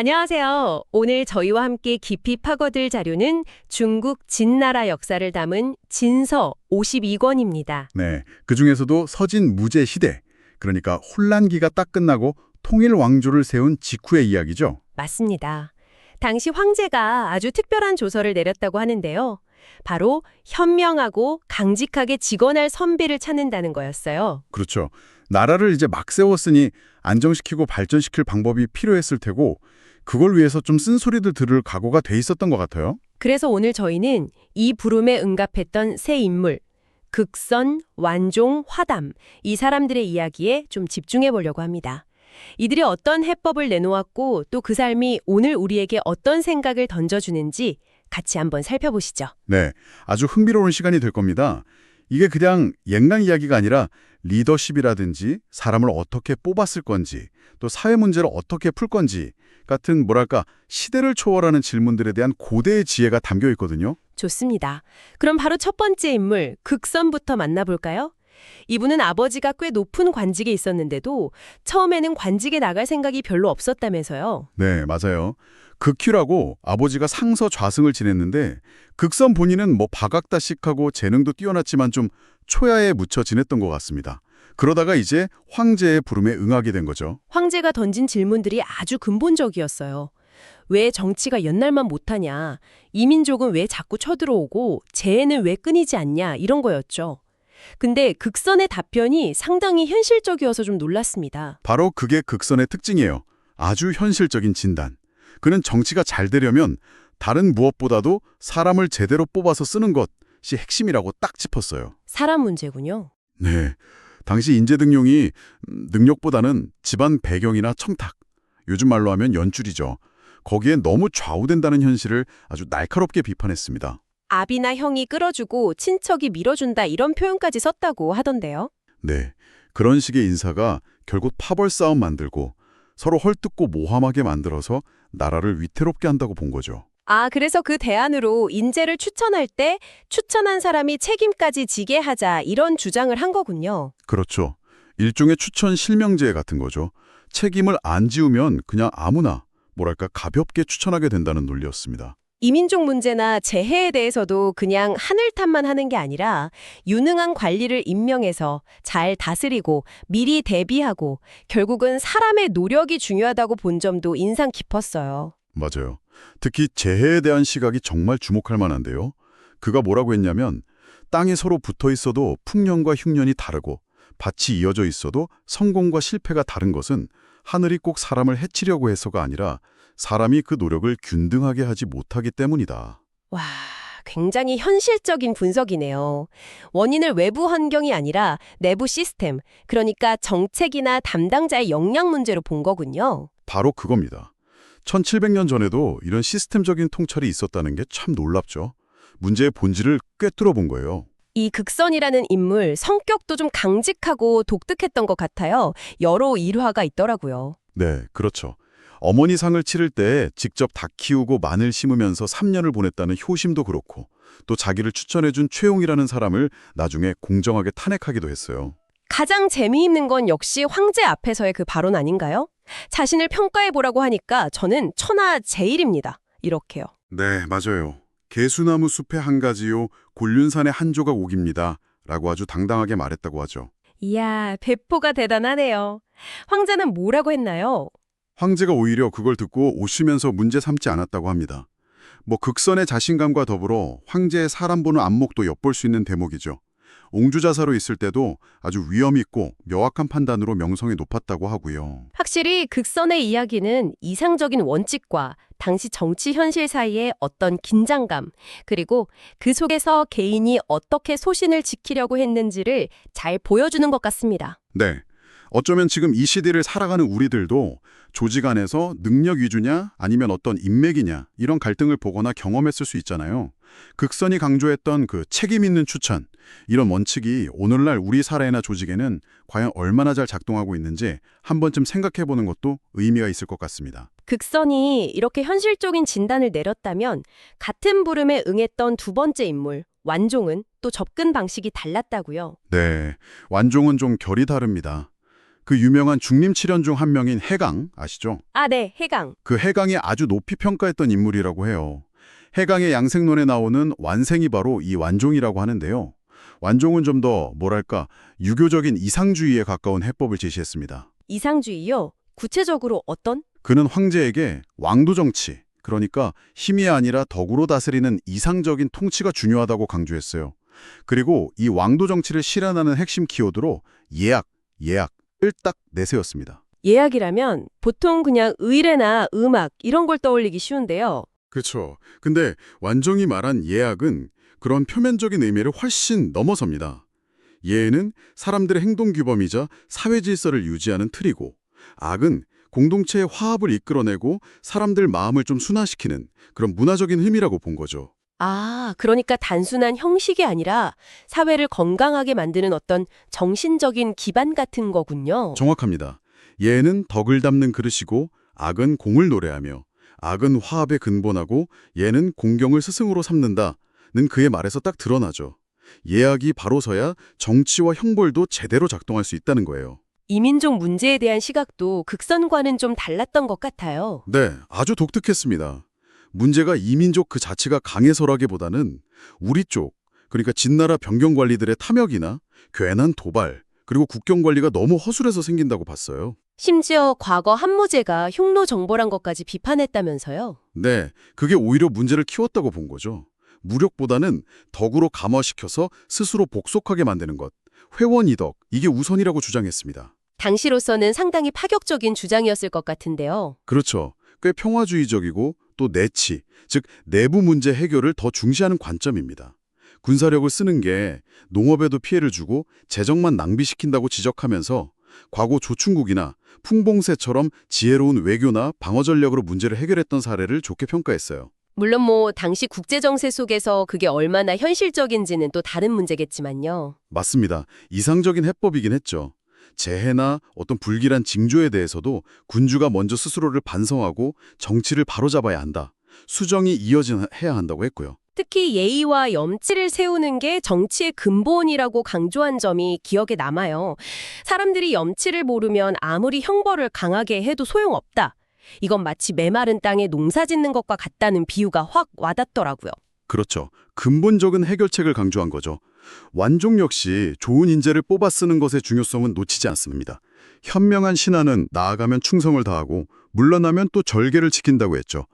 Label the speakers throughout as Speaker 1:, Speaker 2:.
Speaker 1: 안녕하세요. 오늘 저희와 함께 깊이 파고들 자료는 중국 진나라 역사를 담은 진서 52권입니다.
Speaker 2: 네, 그 중에서도 서진 무제 시대, 그러니까 혼란기가 딱 끝나고 통일 왕조를 세운 직후의 이야기죠.
Speaker 1: 맞습니다. 당시 황제가 아주 특별한 조서를 내렸다고 하는데요. 바로 현명하고 강직하게 직원할 선비를 찾는다는 거였어요.
Speaker 2: 그렇죠. 나라를 이제 막 세웠으니 안정시키고 발전시킬 방법이 필요했을 테고 그걸 위해서 좀 쓴소리들 들을 각오가 돼 있었던 것 같아요.
Speaker 1: 그래서 오늘 저희는 이 부름에 응답했던 세 인물, 극선, 완종, 화담, 이 사람들의 이야기에 좀 집중해 보려고 합니다. 이들이 어떤 해법을 내놓았고 또 그 삶이 오늘 우리에게 어떤 생각을 던져주는지 같이 한번 살펴보시죠.
Speaker 2: 네, 아주 흥미로운 시간이 될 겁니다. 이게 그냥 옛날 이야기가 아니라 리더십이라든지 사람을 어떻게 뽑았을 건지 또 사회 문제를 어떻게 풀 건지 같은 뭐랄까 시대를 초월하는 질문들에 대한 고대의 지혜가 담겨 있거든요.
Speaker 1: 좋습니다. 그럼 바로 첫 번째 인물, 극선부터 만나볼까요? 이분은 아버지가 꽤 높은 관직에 있었는데도 처음에는 관직에 나갈 생각이 별로 없었다면서요.
Speaker 2: 네, 맞아요. 극큐라고 아버지가 상서 좌승을 지냈는데 극선 본인은 뭐 박학다식하고 재능도 뛰어났지만 좀 초야에 묻혀 지냈던 것 같습니다. 그러다가 이제 황제의 부름에 응하게 된 거죠.
Speaker 1: 황제가 던진 질문들이 아주 근본적이었어요. 왜 정치가 옛날만 못하냐? 이민족은 왜 자꾸 쳐들어오고 재해는 왜 끊이지 않냐? 이런 거였죠. 근데 극선의 답변이 상당히 현실적이어서 좀 놀랐습니다.
Speaker 2: 바로 그게 극선의 특징이에요. 아주 현실적인 진단. 그는 정치가 잘 되려면 다른 무엇보다도 사람을 제대로 뽑아서 쓰는 것이 핵심이라고 딱 짚었어요.
Speaker 1: 사람 문제군요.
Speaker 2: 네. 당시 인재 등용이 음, 능력보다는 집안 배경이나 청탁, 요즘 말로 하면 연줄이죠. 거기에 너무 좌우된다는 현실을 아주 날카롭게 비판했습니다.
Speaker 1: 아비나 형이 끌어주고 친척이 밀어준다 이런 표현까지 썼다고 하던데요.
Speaker 2: 네. 그런 식의 인사가 결국 파벌 싸움 만들고 서로 헐뜯고 모함하게 만들어서 나라를 위태롭게 한다고 본 거죠.
Speaker 1: 아, 그래서 그 대안으로 인재를 추천할 때 추천한 사람이 책임까지 지게 하자 이런 주장을 한 거군요.
Speaker 2: 그렇죠. 일종의 추천 실명제 같은 거죠. 책임을 안 지우면 그냥 아무나 뭐랄까 가볍게 추천하게 된다는 논리였습니다.
Speaker 1: 이민족 문제나 재해에 대해서도 그냥 하늘 탓만 하는 게 아니라 유능한 관리를 임명해서 잘 다스리고 미리 대비하고 결국은 사람의 노력이 중요하다고 본 점도 인상 깊었어요.
Speaker 2: 맞아요. 특히 재해에 대한 시각이 정말 주목할 만한데요. 그가 뭐라고 했냐면 땅이 서로 붙어 있어도 풍년과 흉년이 다르고 밭이 이어져 있어도 성공과 실패가 다른 것은 하늘이 꼭 사람을 해치려고 해서가 아니라 사람이 그 노력을 균등하게 하지 못하기 때문이다.
Speaker 1: 와, 굉장히 현실적인 분석이네요. 원인을 외부 환경이 아니라 내부 시스템, 그러니까 정책이나 담당자의 역량 문제로 본 거군요.
Speaker 2: 바로 그겁니다. 1700년 전에도 이런 시스템적인 통찰이 있었다는 게 참 놀랍죠. 문제의 본질을 꿰뚫어 본 거예요.
Speaker 1: 이 극선이라는 인물 성격도 좀 강직하고 독특했던 것 같아요. 여러 일화가 있더라고요.
Speaker 2: 네, 그렇죠. 어머니 상을 치를 때 직접 닭 키우고 마늘 심으면서 3년을 보냈다는 효심도 그렇고 또 자기를 추천해준 최용이라는 사람을 나중에 공정하게 탄핵하기도 했어요.
Speaker 1: 가장 재미있는 건 역시 황제 앞에서의 그 발언 아닌가요? 자신을 평가해보라고 하니까 저는 천하 제일입니다. 이렇게요.
Speaker 2: 네, 맞아요. 개수나무 숲의 한 가지요, 곤륜산의 한 조각 옥입니다. 라고 아주 당당하게 말했다고 하죠.
Speaker 1: 이야, 배포가 대단하네요. 황제는 뭐라고 했나요?
Speaker 2: 황제가 오히려 그걸 듣고 오시면서 문제 삼지 않았다고 합니다. 뭐 극선의 자신감과 더불어 황제의 사람 보는 안목도 엿볼 수 있는 대목이죠. 옹주자사로 있을 때도 아주 위험 있고 명확한 판단으로 명성이 높았다고 하고요.
Speaker 1: 확실히 극선의 이야기는 이상적인 원칙과 당시 정치 현실 사이의 어떤 긴장감, 그리고 그 속에서 개인이 어떻게 소신을 지키려고 했는지를 잘 보여주는 것 같습니다.
Speaker 2: 네. 어쩌면 지금 이 시대를 살아가는 우리들도 조직 안에서 능력 위주냐 아니면 어떤 인맥이냐 이런 갈등을 보거나 경험했을 수 있잖아요. 극선이 강조했던 그 책임 있는 추천 이런 원칙이 오늘날 우리 사회나 조직에는 과연 얼마나 잘 작동하고 있는지 한 번쯤 생각해 보는 것도 의미가 있을 것 같습니다.
Speaker 1: 극선이 이렇게 현실적인 진단을 내렸다면 같은 부름에 응했던 두 번째 인물, 완종은 또 접근 방식이 달랐다고요.
Speaker 2: 네. 완종은 좀 결이 다릅니다. 그 유명한 중림칠연 중한 명인 해강 아시죠?
Speaker 1: 아, 네, 해강.
Speaker 2: 그 해강이 아주 높이 평가했던 인물이라고 해요. 해강의 양생론에 나오는 완생이 바로 이 완종이라고 하는데요. 완종은 좀 더 뭐랄까 유교적인 이상주의에 가까운 해법을 제시했습니다.
Speaker 1: 이상주의요? 구체적으로 어떤?
Speaker 2: 그는 황제에게 왕도 정치, 그러니까 힘이 아니라 덕으로 다스리는 이상적인 통치가 중요하다고 강조했어요. 그리고 이 왕도 정치를 실현하는 핵심 키워드로 예약, 예약을 딱 내세웠습니다.
Speaker 1: 예약이라면 보통 그냥 의례나 음악 이런 걸 떠올리기 쉬운데요.
Speaker 2: 그렇죠. 근데 완종이 말한 예약은 그런 표면적인 의미를 훨씬 넘어섭니다. 예는 사람들의 행동 규범이자 사회 질서를 유지하는 틀이고 악은 공동체의 화합을 이끌어내고 사람들 마음을 좀 순화시키는 그런 문화적인 힘이라고 본 거죠.
Speaker 1: 아, 그러니까 단순한 형식이 아니라 사회를 건강하게 만드는 어떤 정신적인 기반 같은 거군요.
Speaker 2: 정확합니다. 예는 덕을 담는 그릇이고 악은 공을 노래하며 악은 화합에 근본하고 예는 공경을 스승으로 삼는다는 그의 말에서 딱 드러나죠. 예약이 바로서야 정치와 형벌도 제대로 작동할 수 있다는 거예요.
Speaker 1: 이민족 문제에 대한 시각도 극선과는 좀 달랐던 것 같아요.
Speaker 2: 네, 아주 독특했습니다. 문제가 이민족 그 자체가 강해서라기보다는 우리 쪽, 그러니까 진나라 병경 관리들의 탐욕이나 괜한 도발, 그리고 국경 관리가 너무 허술해서 생긴다고 봤어요.
Speaker 1: 심지어 과거 한무제가 흉노 정벌한 것까지 비판했다면서요.
Speaker 2: 네, 그게 오히려 문제를 키웠다고 본 거죠. 무력보다는 덕으로 감화시켜서 스스로 복속하게 만드는 것, 회원 이덕, 이게 우선이라고 주장했습니다.
Speaker 1: 당시로서는 상당히 파격적인 주장이었을 것 같은데요.
Speaker 2: 그렇죠. 꽤 평화주의적이고 또 내치, 즉 내부 문제 해결을 더 중시하는 관점입니다. 군사력을 쓰는 게 농업에도 피해를 주고 재정만 낭비시킨다고 지적하면서 과거 조충국이나 풍봉세처럼 지혜로운 외교나 방어 전략으로 문제를 해결했던 사례를 좋게 평가했어요.
Speaker 1: 물론 뭐 당시 국제 정세 속에서 그게 얼마나 현실적인지는 또 다른 문제겠지만요.
Speaker 2: 맞습니다. 이상적인 해법이긴 했죠. 재해나 어떤 불길한 징조에 대해서도 군주가 먼저 스스로를 반성하고 정치를 바로잡아야 한다. 수정이 이어져야 한다고 했고요.
Speaker 1: 특히 예의와 염치를 세우는 게 정치의 근본이라고 강조한 점이 기억에 남아요. 사람들이 염치를 모르면 아무리 형벌을 강하게 해도 소용없다. 이건 마치 메마른 땅에 농사 짓는 것과 같다는 비유가 확 와닿더라고요.
Speaker 2: 그렇죠. 근본적인 해결책을 강조한 거죠. 완종 역시 좋은 인재를 뽑아 쓰는 것의 중요성은 놓치지 않습니다. 현명한 신하는 나아가면 충성을 다하고 물러나면 또 절개를 지킨다고 했죠.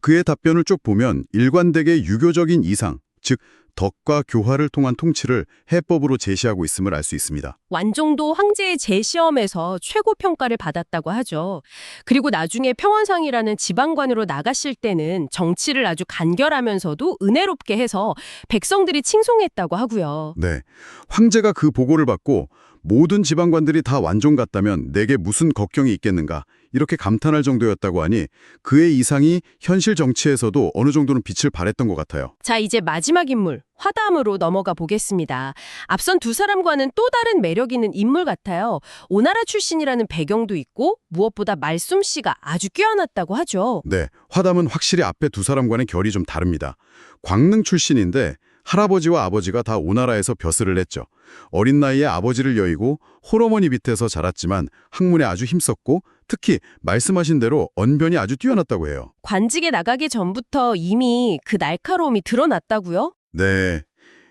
Speaker 2: 그의 답변을 쭉 보면 일관되게 유교적인 이상, 즉 덕과 교화를 통한 통치를 해법으로 제시하고 있음을 알 수 있습니다.
Speaker 1: 완종도 황제의 재시험에서 최고 평가를 받았다고 하죠. 그리고 나중에 평원상이라는 지방관으로 나가실 때는 정치를 아주 간결하면서도 은혜롭게 해서 백성들이 칭송했다고 하고요.
Speaker 2: 네. 황제가 그 보고를 받고 모든 지방관들이 다 완종 같다면 내게 무슨 걱정이 있겠는가 이렇게 감탄할 정도였다고 하니 그의 이상이 현실 정치에서도 어느 정도는 빛을 발했던 것 같아요.
Speaker 1: 자, 이제 마지막 인물, 화담으로 넘어가 보겠습니다. 앞선 두 사람과는 또 다른 매력 있는 인물 같아요. 오나라 출신이라는 배경도 있고 무엇보다 말솜씨가 아주 뛰어났다고 하죠.
Speaker 2: 네, 화담은 확실히 앞에 두 사람과는 결이 좀 다릅니다. 광릉 출신인데 할아버지와 아버지가 다 오나라에서 벼슬을 했죠. 어린 나이에 아버지를 여의고 홀어머니 밑에서 자랐지만 학문에 아주 힘썼고 특히 말씀하신 대로 언변이 아주 뛰어났다고 해요.
Speaker 1: 관직에 나가기 전부터 이미 그 날카로움이 드러났다고요?
Speaker 2: 네.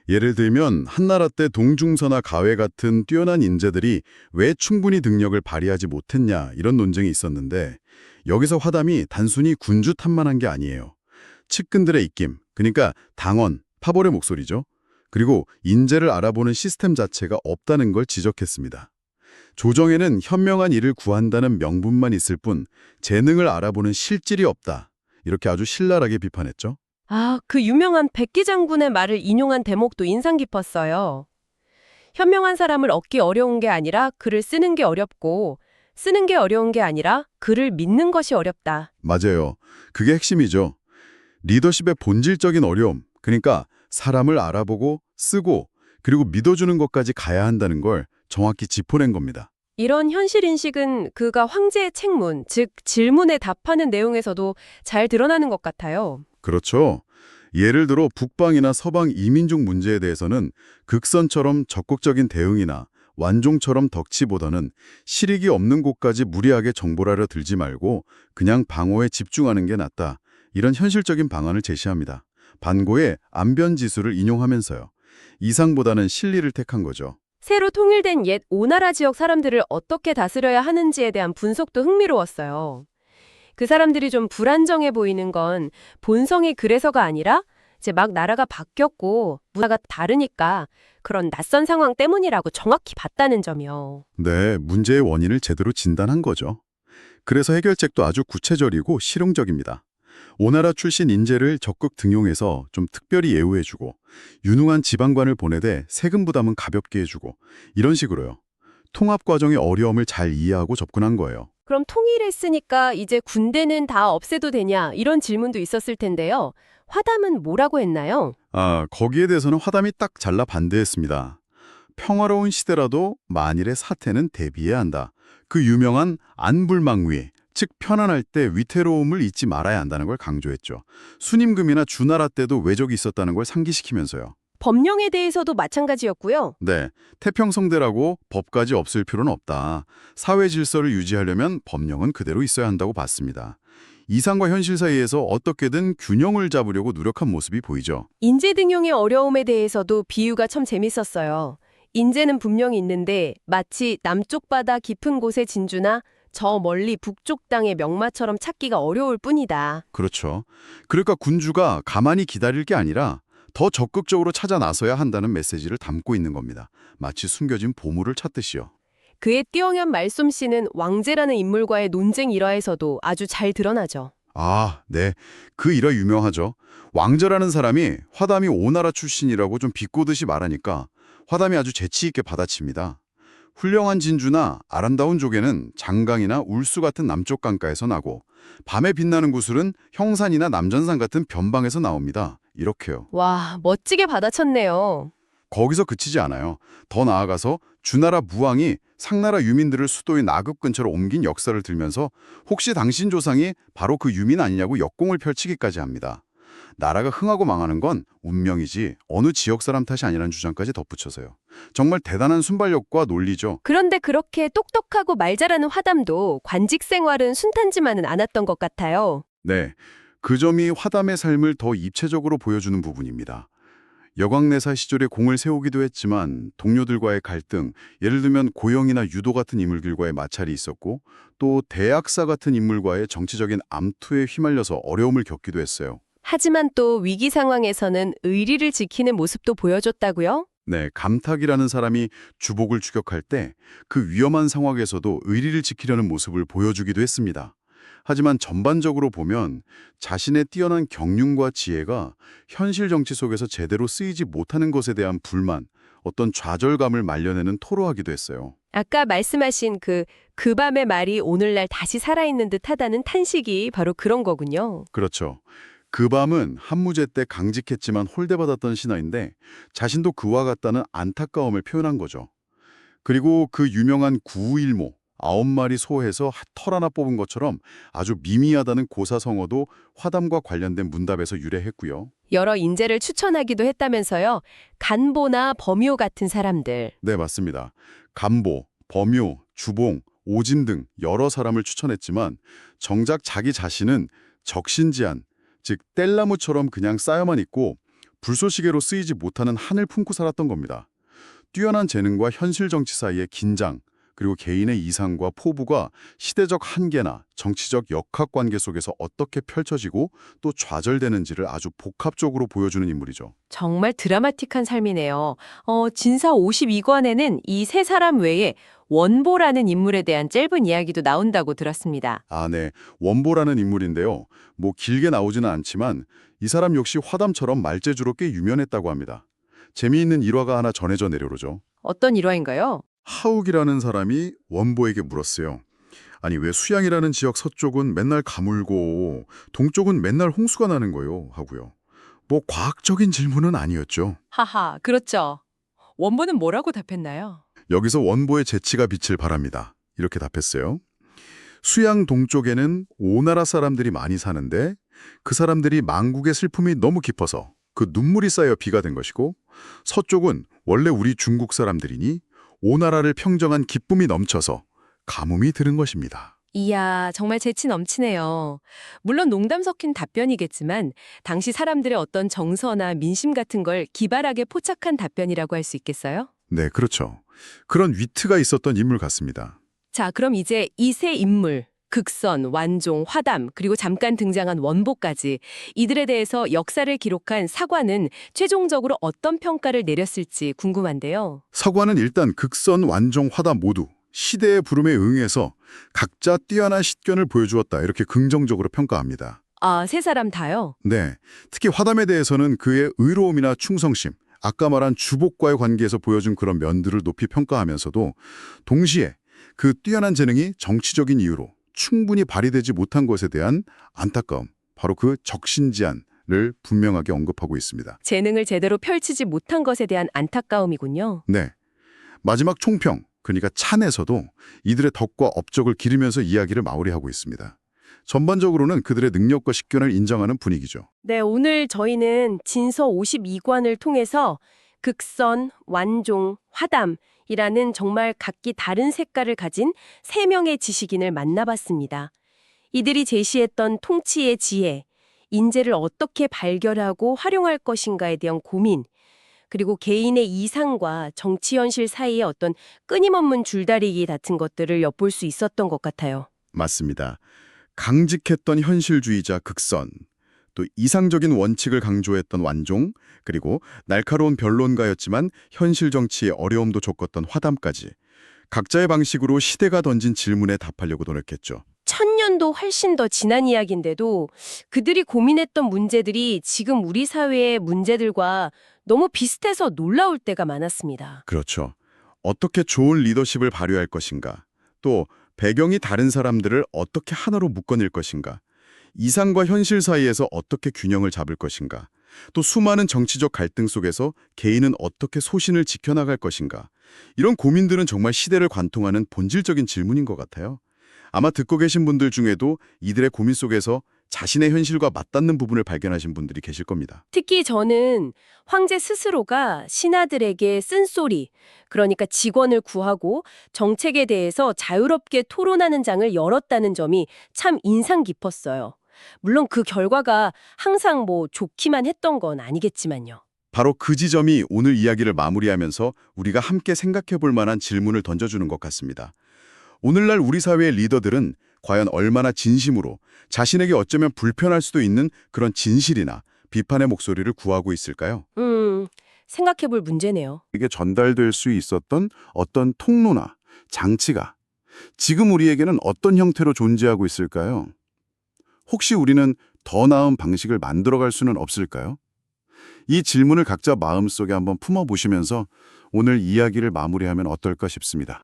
Speaker 2: 예를 들면 한나라 때 동중서나 가회 같은 뛰어난 인재들이 왜 충분히 능력을 발휘하지 못했냐 이런 논쟁이 있었는데 여기서 화담이 단순히 군주 탓만 한 게 아니에요. 측근들의 입김, 그러니까 당원, 파벌의 목소리죠. 그리고 인재를 알아보는 시스템 자체가 없다는 걸 지적했습니다. 조정에는 현명한 일을 구한다는 명분만 있을 뿐 재능을 알아보는 실질이 없다. 이렇게 아주 신랄하게 비판했죠.
Speaker 1: 아, 그 유명한 백기 장군의 말을 인용한 대목도 인상 깊었어요. 현명한 사람을 얻기 어려운 게 아니라 글을 쓰는 게 어렵고 쓰는 게 어려운 게 아니라 글을 믿는 것이 어렵다.
Speaker 2: 맞아요. 그게 핵심이죠. 리더십의 본질적인 어려움, 그러니까 사람을 알아보고 쓰고 그리고 믿어주는 것까지 가야 한다는 걸 정확히 짚어낸 겁니다.
Speaker 1: 이런 현실 인식은 그가 황제의 책문, 즉 질문에 답하는 내용에서도 잘 드러나는 것 같아요.
Speaker 2: 그렇죠. 예를 들어 북방이나 서방 이민족 문제에 대해서는 극선처럼 적극적인 대응이나 완종처럼 덕치보다는 실익이 없는 곳까지 무리하게 정보라려 들지 말고 그냥 방어에 집중하는 게 낫다. 이런 현실적인 방안을 제시합니다. 반고의 안변 지수를 인용하면서요. 이상보다는 실리를 택한 거죠.
Speaker 1: 새로 통일된 옛 오나라 지역 사람들을 어떻게 다스려야 하는지에 대한 분석도 흥미로웠어요. 그 사람들이 좀 불안정해 보이는 건 본성이 그래서가 아니라 이제 막 나라가 바뀌었고 문화가 다르니까 그런 낯선 상황 때문이라고 정확히 봤다는 점이요.
Speaker 2: 네, 문제의 원인을 제대로 진단한 거죠. 그래서 해결책도 아주 구체적이고 실용적입니다. 오나라 출신 인재를 적극 등용해서 좀 특별히 예우해주고 유능한 지방관을 보내되 세금 부담은 가볍게 해주고 이런 식으로요. 통합 과정의 어려움을 잘 이해하고 접근한 거예요.
Speaker 1: 그럼 통일했으니까 이제 군대는 다 없애도 되냐 이런 질문도 있었을 텐데요. 화담은 뭐라고 했나요?
Speaker 2: 아, 거기에 대해서는 화담이 딱 잘라 반대했습니다. 평화로운 시대라도 만일의 사태는 대비해야 한다. 그 유명한 안불망위, 즉 편안할 때 위태로움을 잊지 말아야 한다는 걸 강조했죠. 순임금이나 주나라 때도 왜적이 있었다는 걸 상기시키면서요.
Speaker 1: 법령에 대해서도 마찬가지였고요.
Speaker 2: 네, 태평성대라고 법까지 없을 필요는 없다. 사회 질서를 유지하려면 법령은 그대로 있어야 한다고 봤습니다. 이상과 현실 사이에서 어떻게든 균형을 잡으려고 노력한 모습이 보이죠.
Speaker 1: 인재 등용의 어려움에 대해서도 비유가 참 재밌었어요. 인재는 분명히 있는데 마치 남쪽 바다 깊은 곳의 진주나 저 멀리 북쪽 땅의 명마처럼 찾기가 어려울 뿐이다.
Speaker 2: 그렇죠. 그러니까 군주가 가만히 기다릴 게 아니라 더 적극적으로 찾아 나서야 한다는 메시지를 담고 있는 겁니다. 마치 숨겨진 보물을 찾듯이요.
Speaker 1: 그의 띄어연 말솜씨는 왕제라는 인물과의 논쟁 일화에서도 아주 잘 드러나죠.
Speaker 2: 아, 네. 그 일화 유명하죠. 왕저라는 사람이 화담이 오나라 출신이라고 좀 비꼬듯이 말하니까 화담이 아주 재치 있게 받아칩니다. 훌륭한 진주나 아름다운 조개는 장강이나 울수 같은 남쪽 강가에서 나고 밤에 빛나는 구슬은 형산이나 남전산 같은 변방에서 나옵니다. 이렇게요.
Speaker 1: 와, 멋지게 받아쳤네요.
Speaker 2: 거기서 그치지 않아요. 더 나아가서 주나라 무왕이 상나라 유민들을 수도의 나급 근처로 옮긴 역사를 들면서 혹시 당신 조상이 바로 그 유민 아니냐고 역공을 펼치기까지 합니다. 나라가 흥하고 망하는 건 운명이지 어느 지역 사람 탓이 아니라는 주장까지 덧붙여서요. 정말 대단한 순발력과 논리죠.
Speaker 1: 그런데 그렇게 똑똑하고 말 잘하는 화담도 관직 생활은 순탄지만은 않았던 것 같아요.
Speaker 2: 네, 그 점이 화담의 삶을 더 입체적으로 보여주는 부분입니다. 여광내사 시절에 공을 세우기도 했지만 동료들과의 갈등, 예를 들면 고영이나 유도 같은 인물들과의 마찰이 있었고 또 대학사 같은 인물과의 정치적인 암투에 휘말려서 어려움을 겪기도 했어요.
Speaker 1: 하지만 또 위기 상황에서는 의리를 지키는 모습도 보여줬다고요?
Speaker 2: 네, 감탁이라는 사람이 주복을 추격할 때 그 위험한 상황에서도 의리를 지키려는 모습을 보여주기도 했습니다. 하지만 전반적으로 보면 자신의 뛰어난 경륜과 지혜가 현실 정치 속에서 제대로 쓰이지 못하는 것에 대한 불만, 어떤 좌절감을 말려내는 토로하기도 했어요.
Speaker 1: 아까 말씀하신 그, 그 밤의 말이 오늘날 다시 살아있는 듯 하다는 탄식이 바로 그런 거군요.
Speaker 2: 그렇죠. 그 밤은 한무제 때 강직했지만 홀대받았던 신하인데 자신도 그와 같다는 안타까움을 표현한 거죠. 그리고 그 유명한 구일모, 아홉 마리 소에서 털 하나 뽑은 것처럼 아주 미미하다는 고사성어도 화담과 관련된 문답에서 유래했고요.
Speaker 1: 여러 인재를 추천하기도 했다면서요. 간보나 범요 같은 사람들.
Speaker 2: 네, 맞습니다. 간보, 범요, 주봉, 오진 등 여러 사람을 추천했지만 정작 자기 자신은 적신지한, 즉 뗄나무처럼 그냥 쌓여만 있고 불쏘시개로 쓰이지 못하는 한을 품고 살았던 겁니다. 뛰어난 재능과 현실 정치 사이의 긴장, 그리고 개인의 이상과 포부가 시대적 한계나 정치적 역학관계 속에서 어떻게 펼쳐지고 또 좌절되는지를 아주 복합적으로 보여주는 인물이죠.
Speaker 1: 정말 드라마틱한 삶이네요. 어, 진사 52권에는 이 세 사람 외에 원보라는 인물에 대한 짧은 이야기도 나온다고 들었습니다.
Speaker 2: 아, 네. 원보라는 인물인데요. 뭐 길게 나오지는 않지만 이 사람 역시 화담처럼 말재주로 꽤 유명했다고 합니다. 재미있는 일화가 하나 전해져 내려오죠.
Speaker 1: 어떤 일화인가요?
Speaker 2: 하욱이라는 사람이 원보에게 물었어요. 아니 왜 수양이라는 지역 서쪽은 맨날 가물고 동쪽은 맨날 홍수가 나는 거요? 하고요. 뭐 과학적인 질문은 아니었죠.
Speaker 1: 하하, 그렇죠. 원보는 뭐라고 답했나요?
Speaker 2: 여기서 원보의 재치가 빛을 바랍니다. 이렇게 답했어요. 수양 동쪽에는 오나라 사람들이 많이 사는데 그 사람들이 망국의 슬픔이 너무 깊어서 그 눈물이 쌓여 비가 된 것이고 서쪽은 원래 우리 중국 사람들이니 오나라를 평정한 기쁨이 넘쳐서 가뭄이 들은 것입니다.
Speaker 1: 이야, 정말 재치 넘치네요. 물론 농담 섞인 답변이겠지만 당시 사람들의 어떤 정서나 민심 같은 걸 기발하게 포착한 답변이라고 할 수 있겠어요?
Speaker 2: 네, 그렇죠. 그런 위트가 있었던 인물 같습니다.
Speaker 1: 자, 그럼 이제 이 세 인물, 극선, 완종, 화담, 그리고 잠깐 등장한 원보까지 이들에 대해서 역사를 기록한 사관은 최종적으로 어떤 평가를 내렸을지 궁금한데요.
Speaker 2: 서관은 일단 극선, 완종, 화담 모두 시대의 부름에 응해서 각자 뛰어난 식견을 보여주었다 이렇게 긍정적으로 평가합니다.
Speaker 1: 아, 세 사람 다요?
Speaker 2: 네, 특히 화담에 대해서는 그의 의로움이나 충성심, 아까 말한 주복과의 관계에서 보여준 그런 면들을 높이 평가하면서도 동시에 그 뛰어난 재능이 정치적인 이유로 충분히 발휘되지 못한 것에 대한 안타까움, 바로 그 적신지안을 분명하게 언급하고 있습니다.
Speaker 1: 재능을 제대로 펼치지 못한 것에 대한 안타까움이군요.
Speaker 2: 네, 마지막 총평, 그러니까 찬에서도 이들의 덕과 업적을 기리면서 이야기를 마무리하고 있습니다. 전반적으로는 그들의 능력과 식견을 인정하는 분위기죠.
Speaker 1: 네, 오늘 저희는 진서 52관을 통해서 극선, 완종, 화담이라는 정말 각기 다른 색깔을 가진 세 명의 지식인을 만나봤습니다. 이들이 제시했던 통치의 지혜, 인재를 어떻게 발견하고 활용할 것인가에 대한 고민, 그리고 개인의 이상과 정치 현실 사이의 어떤 끊임없는 줄다리기 같은 것들을 엿볼 수 있었던 것 같아요.
Speaker 2: 맞습니다. 강직했던 현실주의자 극선, 또 이상적인 원칙을 강조했던 완종, 그리고 날카로운 변론가였지만 현실 정치의 어려움도 줬었던 화담까지 각자의 방식으로 시대가 던진 질문에 답하려고 노력했죠.
Speaker 1: 천년도 훨씬 더 지난 이야기인데도 그들이 고민했던 문제들이 지금 우리 사회의 문제들과 너무 비슷해서 놀라울 때가 많았습니다.
Speaker 2: 그렇죠. 어떻게 좋은 리더십을 발휘할 것인가, 또 배경이 다른 사람들을 어떻게 하나로 묶어낼 것인가, 이상과 현실 사이에서 어떻게 균형을 잡을 것인가, 또 수많은 정치적 갈등 속에서 개인은 어떻게 소신을 지켜나갈 것인가, 이런 고민들은 정말 시대를 관통하는 본질적인 질문인 것 같아요. 아마 듣고 계신 분들 중에도 이들의 고민 속에서 자신의 현실과 맞닿는 부분을 발견하신 분들이 계실 겁니다.
Speaker 1: 특히 저는 황제 스스로가 신하들에게 쓴소리, 그러니까 직원을 구하고 정책에 대해서 자유롭게 토론하는 장을 열었다는 점이 참 인상 깊었어요. 물론 그 결과가 항상 뭐 좋기만 했던 건 아니겠지만요.
Speaker 2: 바로 그 지점이 오늘 이야기를 마무리하면서 우리가 함께 생각해 볼 만한 질문을 던져주는 것 같습니다. 오늘날 우리 사회의 리더들은 과연 얼마나 진심으로 자신에게 어쩌면 불편할 수도 있는 그런 진실이나 비판의 목소리를 구하고 있을까요?
Speaker 1: 음, 생각해 볼 문제네요.
Speaker 2: 이게 전달될 수 있었던 어떤 통로나 장치가 지금 우리에게는 어떤 형태로 존재하고 있을까요? 혹시 우리는 더 나은 방식을 만들어갈 수는 없을까요? 이 질문을 각자 마음속에 한번 품어보시면서 오늘 이야기를 마무리하면 어떨까 싶습니다.